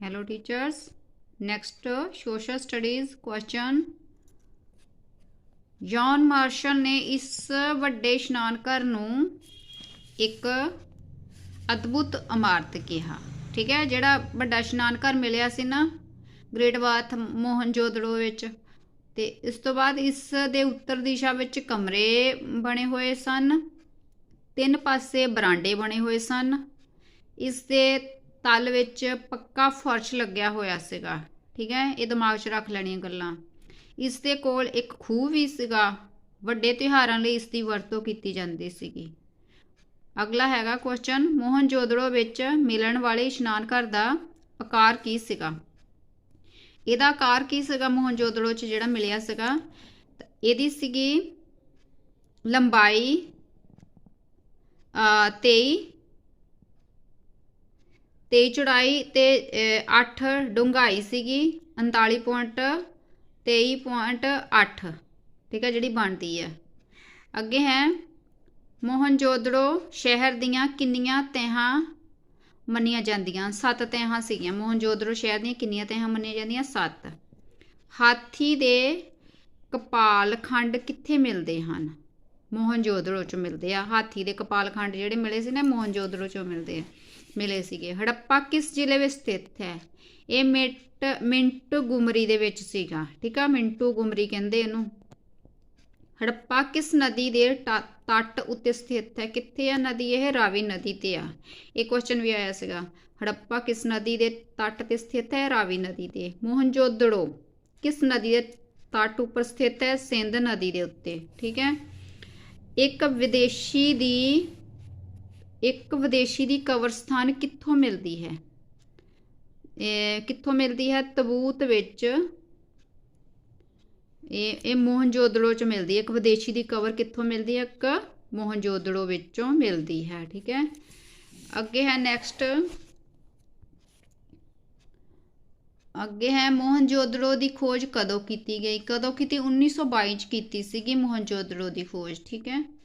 hello teachers. Next uh, social studies question. John Marshall ਨੇ ਇਸ ਵੱਡੇ ਇਸ਼ਨਾਨ ਘਰ ਨੂੰ ਇੱਕ ਅਦਭੁਤ ਇਮਾਰਤ ਕਿਹਾ। ਠੀਕ ਹੈ ਜਿਹੜਾ ਵੱਡਾ ਇਸ਼ਨਾਨ ਘਰ ਮਿਲਿਆ ਸੀ ਨਾ ਗ੍ਰੇਟ ਬਾਥ ਮੋਹਨਜੋਦੜੋ ਵਿੱਚ। ਤੇ ਇਸ ਤੋਂ ਬਾਅਦ ਇਸ ਦੇ ਉੱਤਰ ਦਿਸ਼ਾ ਵਿੱਚ ਕਮਰੇ ਬਣੇ ਹੋਏ ਸਨ। ਤਿੰਨ ਪਾਸੇ ਬਰਾਂਡੇ ਬਣੇ ਹੋਏ ਸਨ। ਇਸ ਦੇ ਤਲ ਵਿੱਚ ਪੱਕਾ ਫਰਸ਼ ਲੱਗਿਆ ਹੋਇਆ ਸੀਗਾ। ਠੀਕ ਹੈ? ਇਹ ਦਿਮਾਗ 'ਚ ਰੱਖ ਲੈਣੀਆਂ ਗੱਲਾਂ। ਇਸ ਦੇ ਕੋਲ ਇੱਕ ਖੂਹ ਵੀ ਸੀਗਾ। ਵੱਡੇ ਤਿਉਹਾਰਾਂ ਲਈ ਇਸ ਦੀ ਵਰਤੋਂ ਕੀਤੀ ਜਾਂਦੀ ਸੀਗੀ। ਅਗਲਾ ਹੈਗਾ ਕੁਐਸਚਨ ਮੋਹਨਜੋਦੜੋ ਵਿੱਚ ਮਿਲਣ ਵਾਲੇ ਇਸ਼ਨਾਨ ਘਰ ਦਾ ਆਕਾਰ ਕੀ ਸੀਗਾ? ਇਹਦਾ ਆਕਾਰ ਕੀ ਸੀਗਾ ਮੋਹਨਜੋਦੜੋ 'ਚ ਜਿਹੜਾ ਮਿਲਿਆ ਸੀਗਾ? ਇਹਦੀ ਸੀਗੀ ਲੰਬਾਈ ਅ 23 23 ਚੌੜਾਈ ਤੇ 8 ਡੂੰਘਾਈ ਸੀਗੀ 39.23.8 ਠੀਕ ਹੈ, ਜਿਹੜੀ ਬਣਦੀ ਹੈ। ਅੱਗੇ ਹੈ ਮੋਹਨਜੋਦੜੋ ਸ਼ਹਿਰ ਦੀਆਂ ਕਿੰਨੀਆਂ ਤਹਾਂ ਮੰਨੀਆਂ ਜਾਂਦੀਆਂ? ਸੱਤ ਤਹਾਂ ਸੀਗੀਆਂ। ਮੋਹਨਜੋਦੜੋ ਸ਼ਹਿਰ ਦੀਆਂ ਕਿੰਨੀਆਂ ਤਹਾਂ ਮੰਨੀਆਂ ਜਾਂਦੀਆਂ? ਸੱਤ। ਹਾਥੀ ਦੇ ਕਪਾਲ ਖੰਡ ਕਿੱਥੇ ਮਿਲਦੇ ਹਨ? ਮੋਹਨਜੋਦੜੋ ਚ ਮਿਲਦੇ ਆ। ਹਾਥੀ ਦੇ ਕਪਾਲ ਖੰਡ ਜਿਹੜੇ ਮਿਲੇ ਸੀ ਨਾ ਮੋਹਨਜੋਦੜੋ ਚੋਂ ਮਿਲਦੇ ਆ। ਮਿਲੇ ਸੀਗੇ। ਹੜੱਪਾ ਕਿਸ ਜ਼ਿਲ੍ਹੇ ਵਿੱਚ ਸਥਿਤ ਹੈ? ਇਹ ਮਿੰਟ ਮਿੰਟੂ ਗੁਮਰੀ ਦੇ ਵਿੱਚ ਸੀਗਾ, ਠੀਕ ਆ? ਮਿੰਟੂ ਗੁਮਰੀ ਕਹਿੰਦੇ ਇਹਨੂੰ। ਹੜੱਪਾ ਕਿਸ ਨਦੀ ਦੇ ਤੱਟ ਉੱਤੇ ਸਥਿਤ ਹੈ? ਕਿੱਥੇ ਆ ਨਦੀ ਇਹ? ਰਾਵੀ ਨਦੀ ਤੇ ਆ। ਇਹ ਕੁਐਸਚਨ ਵੀ ਆਇਆ ਸੀਗਾ। ਹੜੱਪਾ ਕਿਸ ਨਦੀ ਦੇ ਤੱਟ ਤੇ ਸਥਿਤ ਹੈ? ਰਾਵੀ ਨਦੀ ਤੇ। ਮੋਹਨਜੋਦੜੋ, ਕਿਸ ਨਦੀ ਦੇ ਤੱਟ ਉੱਪਰ ਸਥਿਤ ਹੈ? ਸਿੰਧ ਨਦੀ ਦੇ ਉੱਤੇ, ਠੀਕ ਹੈ? ਇੱਕ ਵਿਦੇਸ਼ੀ ਦੀ ਇੱਕ ਵਿਦੇਸ਼ੀ ਦੀ ਕਬਰਸਤਾਨ ਕਿੱਥੋਂ ਮਿਲਦੀ ਹੈ? ਇਹ ਕਿੱਥੋਂ ਮਿਲਦੀ ਹੈ? ਤਬੂਤ ਵਿੱਚ। ਇਹ ਇਹ ਮੋਹਨਜੋਦੜੋ ਚ ਮਿਲਦੀ ਹੈ। ਇੱਕ ਵਿਦੇਸ਼ੀ ਦੀ ਕਬਰ ਕਿੱਥੋਂ ਮਿਲਦੀ ਹੈ? ਇੱਕ ਮੋਹਨਜੋਦੜੋ ਵਿੱਚੋਂ ਮਿਲਦੀ ਹੈ, ਠੀਕ ਹੈ? ਅੱਗੇ ਹੈ ਨੈਕਸਟ ਅੱਗੇ ਹੈ ਮੋਹਨਜੋਦੜੋ ਦੀ ਖੋਜ ਕਦੋਂ ਕੀਤੀ ਗਈ? ਕਦੋਂ ਕੀਤੀ? 1922 ਚ ਕੀਤੀ ਸੀਗੀ ਮੋਹਨਜੋਦੜੋ ਦੀ ਖੋਜ, ਠੀਕ ਹੈ?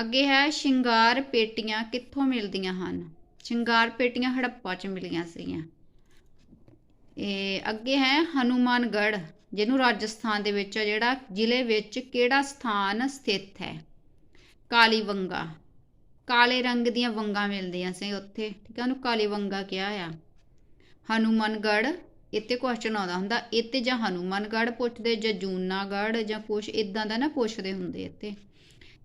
ਅੱਗੇ ਹੈ, ਸ਼ਿੰਗਾਰ ਪੇਟੀਆਂ ਕਿੱਥੋਂ ਮਿਲਦੀਆਂ ਹਨ? ਸ਼ਿੰਗਾਰ ਪੇਟੀਆਂ ਹੜੱਪਾ ਚ ਮਿਲੀਆਂ ਸੀਗੀਆਂ। ਇਹ ਅੱਗੇ ਹੈ, ਹਨੂਮਾਨਗੜ੍ਹ, ਜਿਹਨੂੰ ਰਾਜਸਥਾਨ ਦੇ ਵਿੱਚ ਆ ਜਿਹੜਾ ਜ਼ਿਲ੍ਹੇ ਵਿੱਚ ਕਿਹੜਾ ਸਥਾਨ ਸਥਿਤ ਹੈ? ਕਾਲੀ ਵੰਗਾ। ਕਾਲੇ ਰੰਗ ਦੀਆਂ ਵੰਗਾਂ ਮਿਲਦੀਆਂ ਸੀ ਉੱਥੇ। ਠੀਕ ਹੈ ਉਹਨੂੰ ਕਾਲੀ ਵੰਗਾ ਕਿਹਾ ਆ। ਹਨੂਮਾਨਗੜ੍ਹ, ਇੱਥੇ ਕੁਐਸਚਨ ਆਉਂਦਾ ਹੁੰਦਾ, ਇੱਥੇ ਜਾਂ ਹਨੂਮਾਨਗੜ੍ਹ ਪੁੱਛਦੇ ਜਾਂ ਜੂਨਾਗੜ੍ਹ ਜਾਂ ਕੁਛ ਇਦਾਂ ਦਾ ਨਾ ਪੁੱਛਦੇ ਹੁੰਦੇ ਇੱਥੇ।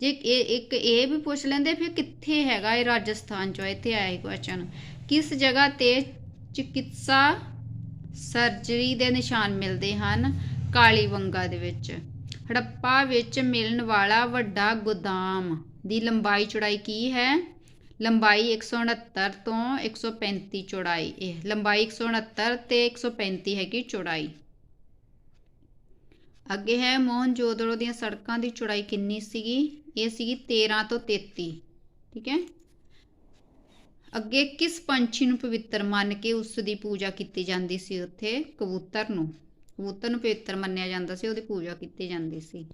ਜੇ ਇਹ ਇੱਕ ਇਹ ਵੀ ਪੁੱਛ ਲੈਂਦੇ ਫਿਰ ਕਿੱਥੇ ਹੈਗਾ ਇਹ ਰਾਜਸਥਾਨ ਚੋਂ, ਇੱਥੇ ਆਇਆ ਇਹ ਕੁਐਸਚਨ ਕਿਸ ਜਗ੍ਹਾ ਤੇ ਚਿਕਿਤਸਾ ਸਰਜਰੀ ਦੇ ਨਿਸ਼ਾਨ ਮਿਲਦੇ ਹਨ? ਕਾਲੀ ਵੰਗਾ ਦੇ ਵਿੱਚ। ਹੜੱਪਾ ਵਿੱਚ ਮਿਲਣ ਵਾਲਾ ਵੱਡਾ ਗੋਦਾਮ ਦੀ ਲੰਬਾਈ ਚੌੜਾਈ ਕੀ ਹੈ? ਲੰਬਾਈ 169 ਤੋਂ 135 ਚੌੜਾਈ ਇਹ। ਲੰਬਾਈ 169 ਤੇ 135 ਹੈਗੀ ਚੌੜਾਈ। ਅੱਗੇ ਹੈ ਮੋਹਨਜੋਦੜੋ ਦੀਆਂ ਸੜਕਾਂ ਦੀ ਚੌੜਾਈ ਕਿੰਨੀ ਸੀਗੀ? ਇਹ ਸੀਗੀ 13 ਤੋਂ 33 ਠੀਕ ਹੈ ਅੱਗੇ ਕਿਸ ਪੰਛੀ ਨੂੰ ਪਵਿੱਤਰ ਮੰਨ ਕੇ ਉਸ ਦੀ ਪੂਜਾ ਕੀਤੀ ਜਾਂਦੀ ਸੀ ਉੱਥੇ ਕਬੂਤਰ ਨੂੰ ਕਬੂਤਰ ਨੂੰ ਪਵਿੱਤਰ ਮੰਨਿਆ ਜਾਂਦਾ ਸੀ ਉਹਦੀ ਪੂਜਾ ਕੀਤੀ ਜਾਂਦੀ ਸੀ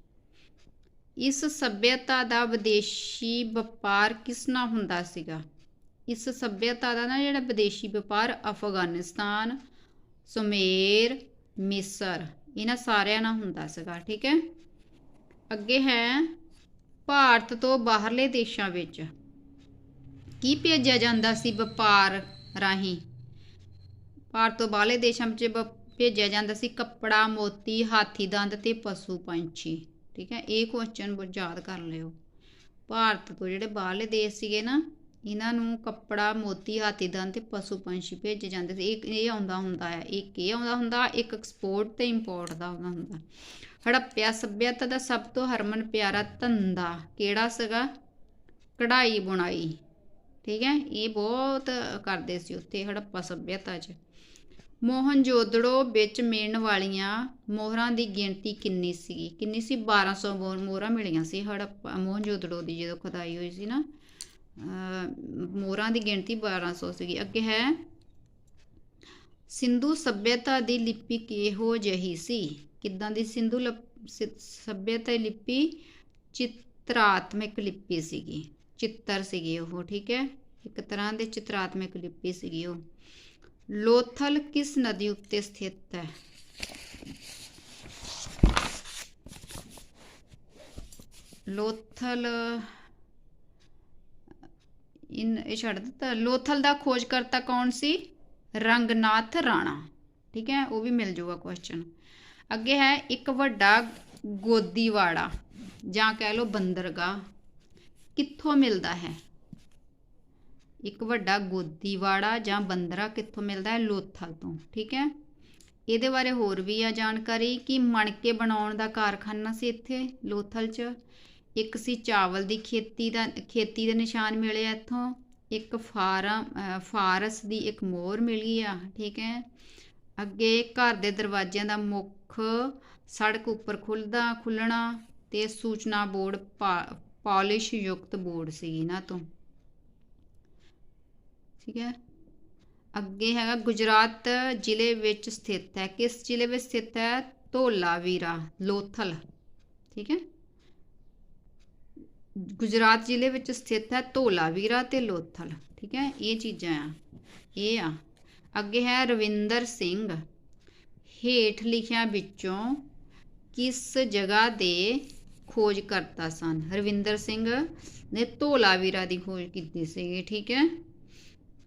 ਇਸ ਸੱਭਿਅਤਾ ਦਾ ਵਿਦੇਸ਼ੀ ਵਪਾਰ ਕਿਸ ਨਾਲ ਹੁੰਦਾ ਸੀਗਾ ਇਸ ਸੱਭਿਅਤਾ ਦਾ ਨਾ ਜਿਹੜਾ ਵਿਦੇਸ਼ੀ ਵਪਾਰ ਅਫਗਾਨਿਸਤਾਨ ਸੁਮੇਰ ਮਿਸਰ ਇਹਨਾਂ ਸਾਰਿਆਂ ਨਾਲ ਹੁੰਦਾ ਸੀਗਾ ਠੀਕ ਹੈ ਅੱਗੇ ਹੈ ਭਾਰਤ ਤੋਂ ਬਾਹਰਲੇ ਦੇਸ਼ਾਂ ਵਿੱਚ। ਕੀ ਭੇਜਿਆ ਜਾਂਦਾ ਸੀ ਵਪਾਰ ਰਾਹੀਂ? ਭਾਰਤ ਤੋਂ ਬਾਹਰਲੇ ਦੇਸ਼ਾਂ ਵਿੱਚ ਬ- ਭੇਜਿਆ ਜਾਂਦਾ ਸੀ ਕੱਪੜਾ, ਮੋਤੀ, ਹਾਥੀ, ਦੰਦ ਤੇ ਪਸ਼ੂ ਪੰਛੀ। ਠੀਕ ਹੈ, ਇਹ ਕੁਐਸਚਨ ਯਾਦ ਕਰ ਲਿਓ। ਭਾਰਤ ਤੋਂ ਜਿਹੜੇ ਬਾਹਰਲੇ ਦੇਸ਼ ਸੀਗੇ ਨਾ ਇਹਨਾਂ ਨੂੰ ਕੱਪੜਾ ਮੋਤੀ ਹਾਥੀ ਦੰਦ ਤੇ ਪਸ਼ੂ ਪੰਛੀ ਭੇਜੇ ਜਾਂਦੇ ਸੀ। ਇਹ ਇਹ ਆਉਂਦਾ ਹੁੰਦਾ ਹੈ। ਇੱਕ ਇਹ ਆਉਂਦਾ ਹੁੰਦਾ, ਇੱਕ ਐਕਸਪੋਰਟ ਤੇ ਇੰਪੋਰਟ ਦਾ ਆਉਂਦਾ ਹੁੰਦਾ। ਹੜੱਪਿਆ ਸੱਭਿਅਤਾ ਦਾ ਸਭ ਤੋਂ ਹਰਮਨ ਪਿਆਰਾ ਧੰਦਾ ਕਿਹੜਾ ਸੀਗਾ? ਕਢਾਈ, ਬੁਣਾਈ। ਠੀਕ ਹੈ? ਇਹ ਬਹੁਤ ਕਰਦੇ ਸੀ ਉੱਥੇ ਹੜੱਪਾ ਸੱਭਿਅਤਾ 'ਚ। ਮੋਹਨਜੋਦੜੋ ਵਿੱਚ ਮਿਲਣ ਵਾਲੀਆਂ ਮੋਹਰਾਂ ਦੀ ਗਿਣਤੀ ਕਿੰਨੀ ਸੀਗੀ? ਕਿੰਨੀ ਸੀ? 1200 ਮੋਹਰ- ਮੋਹਰਾਂ ਮਿਲੀਆਂ ਸੀ ਹੜੱਪਾ ਮੋਹਨਜੋਦੜੋ ਦੀ ਜਦੋਂ ਖੁਦਾਈ ਹੋਈ ਸੀ ਨਾ। ਅਹ ਮੋਹਰਾਂ ਦੀ ਗਿਣਤੀ 1200 ਸੀਗੀ। ਅੱਗੇ ਹੈ। ਸਿੰਧੂ ਸੱਭਿਅਤਾ ਦੀ ਲਿਪੀ ਕਿਹੋ ਜਿਹੀ ਸੀ? ਕਿੱਦਾਂ ਦੀ ਸਿੰਧੂ ਲਪ- ਲਿਪੀ? ਚਿਤਰਾਤਮਕ ਲਿਪੀ ਸੀਗੀ। ਚਿੱਤਰ ਸੀਗੀ ਉਹ, ਠੀਕ ਹੈ? ਇੱਕ ਤਰ੍ਹਾਂ ਦੇ ਚਿਤਰਾਤਮਕ ਲਿਪੀ ਸੀਗੀ ਉਹ। ਲੋਥਲ ਕਿਸ ਨਦੀ ਉੱਤੇ ਸਥਿਤ ਹੈ? ਲੋਥਲ ਇਨ, ਇਹ ਛੱਡ ਦਿੱਤਾ। ਲੋਥਲ ਦਾ ਖੋਜਕਰਤਾ ਕੌਣ ਸੀ? ਰੰਗਨਾਥ ਰਾਣਾ। ਠੀਕ ਹੈ, ਉਹ ਵੀ ਮਿਲ ਜਾਊਗਾ ਕੁਐਸਚਨ ਅੱਗੇ ਹੈ ਇੱਕ ਵੱਡਾ ਗੋਦੀਵਾੜਾ, ਜਾਂ ਕਹਿ ਲਓ ਬੰਦਰਗਾਹ। ਕਿੱਥੋਂ ਮਿਲਦਾ ਹੈ? ਇੱਕ ਵੱਡਾ ਗੋਦੀਵਾੜਾ ਜਾਂ ਬੰਦਰਾ ਕਿੱਥੋਂ ਮਿਲਦਾ ਹੈ? ਲੋਥਲ ਤੋਂ। ਠੀਕ ਹੈ, ਇਹਦੇ ਬਾਰੇ ਹੋਰ ਵੀ ਆ ਜਾਣਕਾਰੀ ਕਿ ਮਣਕੇ ਬਣਾਉਣ ਦਾ ਕਾਰਖਾਨਾ ਸੀ ਇੱਥੇ, ਲੋਥਲ 'ਚ। ਇੱਕ ਸੀ ਚਾਵਲ ਦੀ ਖੇਤੀ ਦਾ, ਖੇਤੀ ਦੇ ਨਿਸ਼ਾਨ ਮਿਲੇ ਇੱਥੋਂ। ਇੱਕ ਫਾਰਮ ਫਾਰਸ ਦੀ ਇੱਕ ਮੋਹਰ ਮਿਲੀ ਆ, ਠੀਕ ਹੈ। ਅੱਗੇ ਘਰ ਦੇ ਦਰਵਾਜ਼ਿਆਂ ਦਾ ਮੁੱਖ ਸੜਕ ਉੱਪਰ ਖੁੱਲਦਾ, ਖੁੱਲਣਾ ਤੇ ਸੂਚਨਾ ਬੋਰਡ ਪਾ- ਪਾਲਿਸ਼ ਯੁਕਤ ਬੋਰਡ ਸੀ ਇਹਨਾਂ ਤੋਂ। ਠੀਕ ਹੈ। ਅੱਗੇ ਹੈਗਾ ਗੁਜਰਾਤ ਜ਼ਿਲ੍ਹੇ ਵਿੱਚ ਸਥਿਤ ਹੈ। ਕਿਸ ਜ਼ਿਲ੍ਹੇ ਵਿੱਚ ਸਥਿਤ ਹੈ? ਧੋਲਾਵੀਰਾ, ਲੋਥਲ। ਠੀਕ ਹੈ। ਗੁਜਰਾਤ ਜ਼ਿਲ੍ਹੇ ਵਿੱਚ ਸਥਿਤ ਹੈ ਧੋਲਾਵੀਰਾ ਤੇ ਲੋਥਲ, ਠੀਕ ਹੈ? ਇਹ ਚੀਜ਼ਾਂ ਆ, ਇਹ ਆ। ਅੱਗੇ ਹੈ ਰਵਿੰਦਰ ਸਿੰਘ, ਹੇਠ ਲਿਖਿਆ ਵਿੱਚੋਂ ਕਿਸ ਜਗ੍ਹਾ ਦੇ ਖੋਜ ਕਰਤਾ ਸਨ? ਰਵਿੰਦਰ ਸਿੰਘ ਨੇ ਧੋਲਾਵੀਰਾ ਦੀ ਖੋਜ ਕੀਤੀ ਸੀ ਠੀਕ ਹੈ?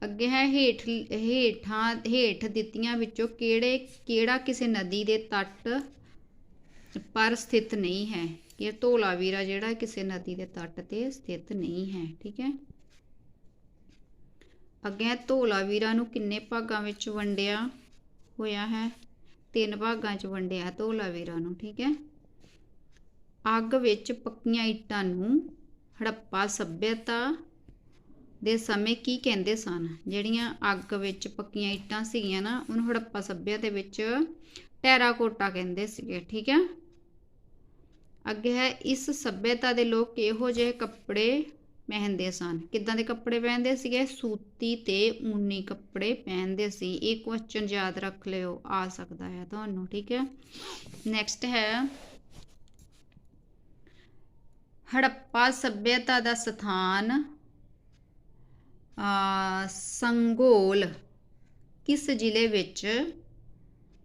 ਅੱਗੇ ਹੈ ਹੇਠ, ਹੇਠਾਂ, ਹੇਠ ਦਿੱਤੀਆਂ ਵਿੱਚੋਂ ਕਿਹੜੇ, ਕਿਹੜਾ ਕਿਸੇ ਨਦੀ ਦੇ ਤੱਟ ਪਰ ਸਥਿਤ ਨਹੀਂ ਹੈ? ਇਹ ਧੋਲਾਵੀਰਾ ਜਿਹੜਾ ਕਿਸੇ ਨਦੀ ਦੇ ਤੱਟ ਤੇ ਸਥਿਤ ਨਹੀਂ ਹੈ, ਠੀਕ ਹੈ? ਅੱਗੇ ਹੈ ਧੋਲਾਵੀਰਾ ਨੂੰ ਕਿੰਨੇ ਭਾਗਾਂ ਵਿੱਚ ਵੰਡਿਆ ਹੋਇਆ ਹੈ? ਤਿੰਨ ਭਾਗਾਂ 'ਚ ਵੰਡਿਆ ਧੋਲਾਵੀਰਾ ਨੂੰ, ਠੀਕ ਹੈ? ਅੱਗ ਵਿੱਚ ਪੱਕੀਆਂ ਇੱਟਾਂ ਨੂੰ ਹੜੱਪਾ ਸੱਭਿਅਤਾ ਦੇ ਸਮੇਂ ਕੀ ਕਹਿੰਦੇ ਸਨ? ਜਿਹੜੀਆਂ ਅੱਗ ਵਿੱਚ ਪੱਕੀਆਂ ਇੱਟਾਂ ਸੀਗੀਆਂ ਨਾ, ਉਹਨੂੰ ਹੜੱਪਾ ਸੱਭਿਅਤਾ ਦੇ ਵਿੱਚ ਟੈਰਾਕੋਟਾ ਕਹਿੰਦੇ ਸੀਗੇ, ਠੀਕ ਹੈ? ਅੱਗੇ ਹੈ, ਇਸ ਸੱਭਿਅਤਾ ਦੇ ਲੋਕ ਕਿਹੋ ਜਿਹੇ ਕੱਪੜੇ ਪਹਿਨਦੇ ਸਨ? ਕਿੱਦਾਂ ਦੇ ਕੱਪੜੇ ਪਹਿਨਦੇ ਸੀਗੇ? ਸੂਤੀ ਤੇ ਊਨੀ ਕੱਪੜੇ ਪਹਿਨਦੇ ਸੀ। ਇਹ ਕੁਐਸਚਨ ਯਾਦ ਰੱਖ ਲਿਓ, ਆ ਸਕਦਾ ਹੈ ਤੁਹਾਨੂੰ, ਠੀਕ ਹੈ? ਨੈਕਸਟ ਹੈ, ਹੜੱਪਾ ਸੱਭਿਅਤਾ ਦਾ ਸਥਾਨ ਆ ਸੰਗੋਲ ਕਿਸ ਜ਼ਿਲ੍ਹੇ ਵਿੱਚ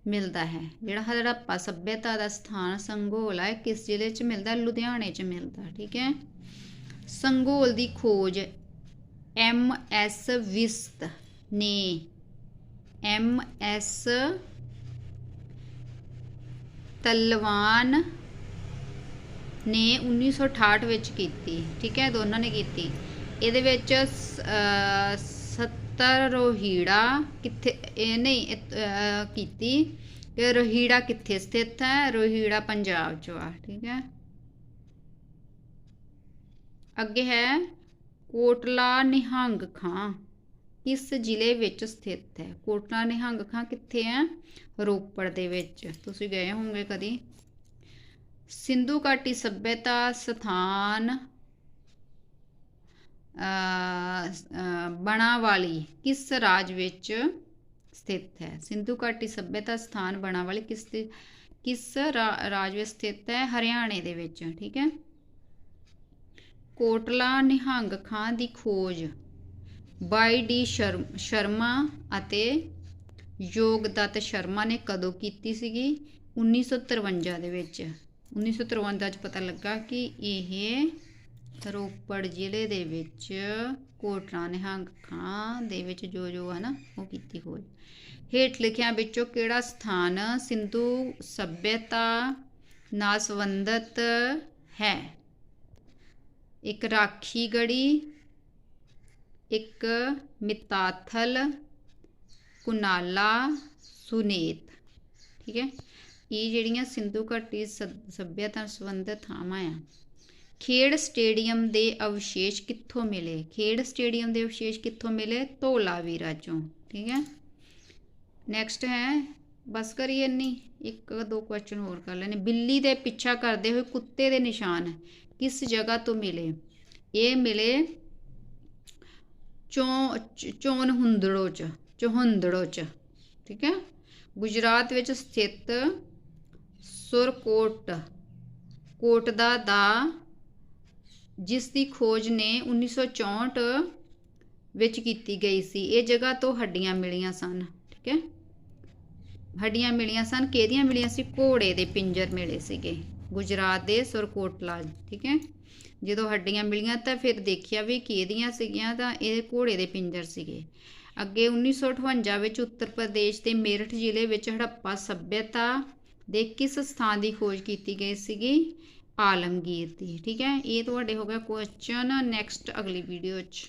ਮਿਲਦਾ ਹੈ। ਜਿਹੜਾ ਹੜੱਪਾ ਸੱਭਿਅਤਾ ਦਾ ਸਥਾਨ, ਸੰਗੋਲ ਹੈ ਕਿਸ ਜ਼ਿਲ੍ਹੇ 'ਚ ਮਿਲਦਾ? ਲੁਧਿਆਣੇ 'ਚ ਮਿਲਦਾ, ਠੀਕ ਹੈ? ਸੰਗੋਲ ਦੀ ਖੋਜ ਐਮ ਐਸ ਵਿਸਤ ਨੇ। ਐਮ ਐਸ ਤਲਵਾਨ ਨੇ 1968 ਵਿੱਚ ਕੀਤੀ, ਠੀਕ ਹੈ? ਦੋਨਾਂ ਨੇ ਕੀਤੀ। ਇਹਦੇ ਵਿੱਚ 70 ਰੋਹੀੜਾ ਕਿੱਥੇ, ਇਹ ਨਹੀਂ ਕੀਤੀ। ਕਿ ਰੋਹੀੜਾ ਕਿੱਥੇ ਸਥਿਤ ਹੈ? ਰੋਹੀੜਾ ਪੰਜਾਬ 'ਚ ਆ, ਠੀਕ ਹੈ। ਅੱਗੇ ਹੈ, ਕੋਟਲਾ ਨਿਹੰਗ ਖਾਂ। ਕਿਸ ਜ਼ਿਲ੍ਹੇ ਵਿੱਚ ਸਥਿਤ ਹੈ? ਕੋਟਲਾ ਨਿਹੰਗ ਖਾਂ ਕਿੱਥੇ ਹੈ? ਰੋਪੜ ਦੇ ਵਿੱਚ। ਤੁਸੀਂ ਗਏ ਹੋਵੋਗੇ ਕਦੀ। ਸਿੰਧੂ ਘਾਟੀ ਸੱਭਿਅਤਾ ਸਥਾਨ ਬਣਾਵਾਲੀ ਕਿਸ ਰਾਜ ਵਿੱਚ ਸਥਿਤ ਹੈ? ਸਿੰਧੂ ਘਾਟੀ ਸਭਿਅਤਾ ਸਥਾਨ ਬਣਾਵਾਲੀ ਕਿਸ ਕਿਸ ਰਾਜ ਵਿੱਚ ਸਥਿਤ ਹੈ? ਹਰਿਆਣੇ ਦੇ ਵਿੱਚ, ਠੀਕ ਹੈ? ਕੋਟਲਾ ਨਿਹੰਗ ਖਾਂ ਦੀ ਖੋਜ, ਬਾਈ ਡੀ ਸ਼ਰਮ, ਸ਼ਰਮਾ ਅਤੇ ਯੋਗਦਤ ਸ਼ਰਮਾ ਨੇ ਕਦੋਂ ਕੀਤੀ ਸੀਗੀ? 1953 ਦੇ ਵਿੱਚ। 1953 ਚ ਪਤਾ ਲੱਗਾ ਕਿ ਇਹ ਰੋਪੜ ਜ਼ਿਲ੍ਹੇ ਦੇ ਵਿੱਚ ਕੋਟਲਾ ਨਿਹੰਗ ਖਾਂ ਦੇ ਵਿੱਚ ਜੋ ਜੋ ਹੈ ਨਾ, ਉਹ ਕੀਤੀ ਖੋਜ ਹੇਠ ਲਿਖਿਆਂ ਵਿੱਚੋਂ ਕਿਹੜਾ ਸਥਾਨ ਸਿੰਧੂ ਸਭਿਅਤਾ ਨਾਲ ਸੰਬੰਧਿਤ ਹੈ? ਇੱਕ ਰਾਖੀ ਗੜੀ ਇੱਕ ਮਿਤਾਥਲ, ਕੁਨਾਲਾ, ਸੁਨੇਤ। ਠੀਕ ਹੈ? ਇਹ ਜਿਹੜੀਆਂ ਸਿੰਧੂ ਘਾਟੀ ਸੱਭ- ਸੱਭਿਅਤਾ ਨਾਲ ਸੰਬੰਧਿਤ ਥਾਵਾਂ ਆ। ਖੇਡ ਸਟੇਡੀਅਮ ਦੇ ਅਵਸ਼ੇਸ਼ ਕਿੱਥੋਂ ਮਿਲੇ? ਖੇਡ ਸਟੇਡੀਅਮ ਦੇ ਅਵਸ਼ੇਸ਼ ਕਿੱਥੋਂ ਮਿਲੇ? ਧੋਲਾਵੀਰਾ ਚੋਂ, ਠੀਕ ਹੈ? ਨੈਕਸਟ ਹੈ, ਬਸ ਕਰੀਏ ਇੰਨੀ। ਇੱਕ, ਦੋ ਕੁਐਸਚਨ ਹੋਰ ਕਰ ਲੈਣੇ ਬਿੱਲੀ ਦੇ ਪਿੱਛਾ ਕਰਦੇ ਹੋਏ ਕੁੱਤੇ ਦੇ ਨਿਸ਼ਾਨ ਕਿਸ ਜਗ੍ਹਾ ਤੋਂ ਮਿਲੇ? ਇਹ ਮਿਲੇ ਚੋਂ ਚ- ਚੋਨ ਹੁੰਦੜੋ ਚ, ਚੋਹੰਦੜੋ ਚ, ਠੀਕ ਹੈ? ਗੁਜਰਾਤ ਵਿੱਚ ਸਥਿਤ ਸੁਰਕੋਟ, ਕੋਟਦਾ ਦਾ ਜਿਸ ਦੀ ਖੋਜ ਨੇ 1964 ਵਿੱਚ ਕੀਤੀ ਗਈ ਸੀ। ਇਹ ਜਗ੍ਹਾ ਤੋਂ ਹੱਡੀਆਂ ਮਿਲੀਆਂ ਸਨ, ਠੀਕ ਹੈ? ਹੱਡੀਆਂ ਮਿਲੀਆਂ ਸਨ, ਕਿਹਦੀਆਂ ਮਿਲੀਆਂ ਸੀ? ਘੋੜੇ ਦੇ ਪਿੰਜਰ ਮਿਲੇ ਸੀਗੇ, ਗੁਜਰਾਤ ਦੇ ਸੁਰਕੋਟਲਾ, ਠੀਕ ਹੈ? ਜਦੋਂ ਹੱਡੀਆਂ ਮਿਲੀਆਂ ਤਾਂ ਫਿਰ ਦੇਖਿਆ ਵੀ ਕਿਹਦੀਆਂ ਸੀਗੀਆਂ ਤਾਂ ਇਹ ਘੋੜੇ ਦੇ ਪਿੰਜਰ ਸੀਗੇ। ਅੱਗੇ 1958 ਵਿੱਚ ਉੱਤਰ ਪ੍ਰਦੇਸ਼ ਦੇ ਮੇਰਠ ਜ਼ਿਲ੍ਹੇ ਵਿੱਚ ਹੜੱਪਾ ਸੱਭਿਅਤਾ ਦੇ ਕਿਸ ਸਥਾਨ ਦੀ ਖੋਜ ਕੀਤੀ ਗਈ ਸੀਗੀ? ਆਲਮਗੀਰ ਦੀ ਠੀਕ ਹੈ? ਇਹ ਤੁਹਾਡੇ ਹੋ ਗਿਆ ਕੁਐਸਚਨ ਨੈਕਸਟ ਅਗਲੀ ਵੀਡੀਓ 'ਚ।